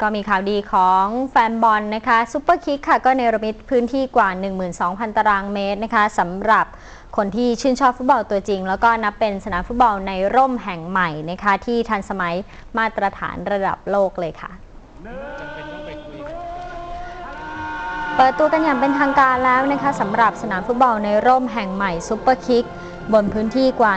ก็มีข่าวดีของแฟนบอลนะคะซูเปอร์คิกค่ะก็เนรมิตพื้นที่กว่า 12,000 ตารางเมตรนะคะสำหรับคนที่ชื่นชอบฟุตบอลตัวจริง แล้วก็นับเป็นสนามฟุตบอลในร่มแห่งใหม่นะคะที่ทันสมัยมาตรฐานระดับโลกเลยค่ะเปิดตัวกันอย่างเป็นทางการแล้วนะคะสำหรับสนามฟุตบอลในร่มแห่งใหม่ซูเปอร์คิก บนพื้นที่กว่า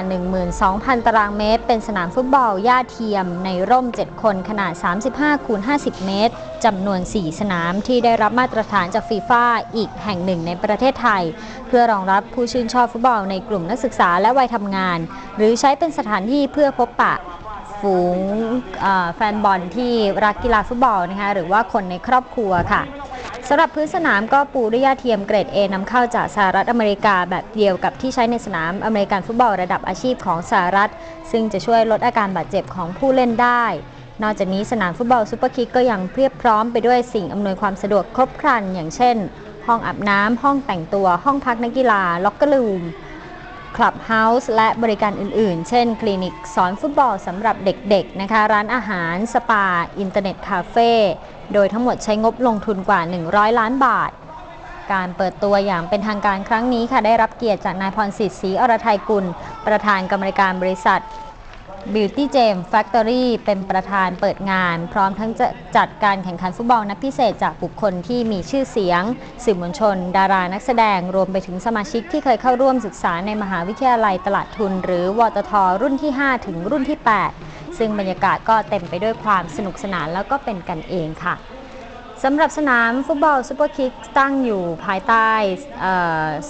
12,000 ตารางเมตร เป็นสนามฟุตบอลหญ้าเทียม ในร่ม 7 คนขนาด 35 คูณ 50 เมตร จำนวน 4 สนามที่ได้รับมาตรฐานจากฟีฟ่าอีกแห่งหนึ่งในประเทศไทย เพื่อรองรับผู้ชื่นชอบฟุตบอลในกลุ่มนักศึกษาและวัยทำงาน หรือใช้เป็นสถานที่เพื่อพบปะฝูงแฟนบอลที่รักกีฬาฟุตบอลนะคะหรือว่าคนในครอบครัวค่ะ สำหรับพื้นสนามก็ปูด้วยหญ้าเทียมเกรด A นำเข้าจากสหรัฐอเมริกาแบบเดียวกับที่ใช้ในสนามอเมริกันฟุตบอลระดับอาชีพของสหรัฐ ซึ่งจะช่วยลดอาการบาดเจ็บของผู้เล่นได้ นอกจากนี้สนามฟุตบอลซูเปอร์คิกก็ยังเพียบพร้อมไปด้วยสิ่งอำนวยความสะดวกครบครัน อย่างเช่น ห้องอาบน้ำห้องแต่งตัว ห้องพักนักกีฬาล็อกเกอร์ลูม คลับเฮาส์และบริการอื่นๆ เช่น คลินิกสอนฟุตบอลสำหรับเด็กๆนะคะ ร้านอาหาร สปา อินเทอร์เน็ตคาเฟ่ โดยทั้งหมดใช้งบลงทุนกว่า 100 ล้านบาท การเปิดตัวอย่างเป็นทางการครั้งนี้ค่ะ ได้รับเกียรติจากนายพรสิทธิ์ศรีอรทัยกุล ประธานกรรมการบริษัท Beauty Gem Factory เป็นประธานเปิดงาน พร้อมทั้งจะจัดการแข่งขันฟุตบอลนัดพิเศษจากบุคคลที่มีชื่อเสียง สื่อมวลชน ดารานักแสดง รวมไปถึงสมาชิกที่เคยเข้าร่วมศึกษาในมหาวิทยาลัยตลาดทุน หรือวตท รุ่นที่ 5 ถึงรุ่นที่ 8 ซึ่งบรรยากาศก็เต็มไปด้วยความสนุกสนานแล้วก็เป็นกันเองค่ะ สำหรับสนามฟุตบอลซูเปอร์คิกตั้งอยู่ภายใต้อ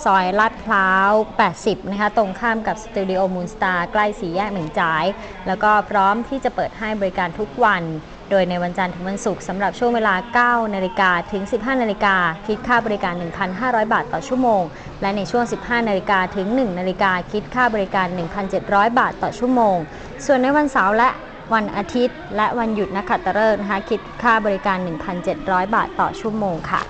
ซอยลาดพร้าว 80 นะคะ ตรงข้ามกับสตูดิโอมูนสตาร์ใกล้สีแยกเหม่งจ่าย แล้วก็พร้อมที่จะเปิดให้บริการทุกวัน โดยในวันจันทร์ถึงวันศุกร์สำหรับช่วงเวลา 9 นาฬิกาถึง 15 นาฬิกาคิดค่าบริการ 1,500 บาทต่อชั่วโมง และในช่วง 15 นาฬิกาถึง 1 นาฬิกาคิดค่าบริการ 1,700 บาทต่อชั่วโมง ส่วนในวันเสาร์และ วันอาทิตย์ และวันหยุดนักขัตฤกษ์นะคะ คิดค่าบริการ 1,700 บาทต่อชั่วโมงค่ะ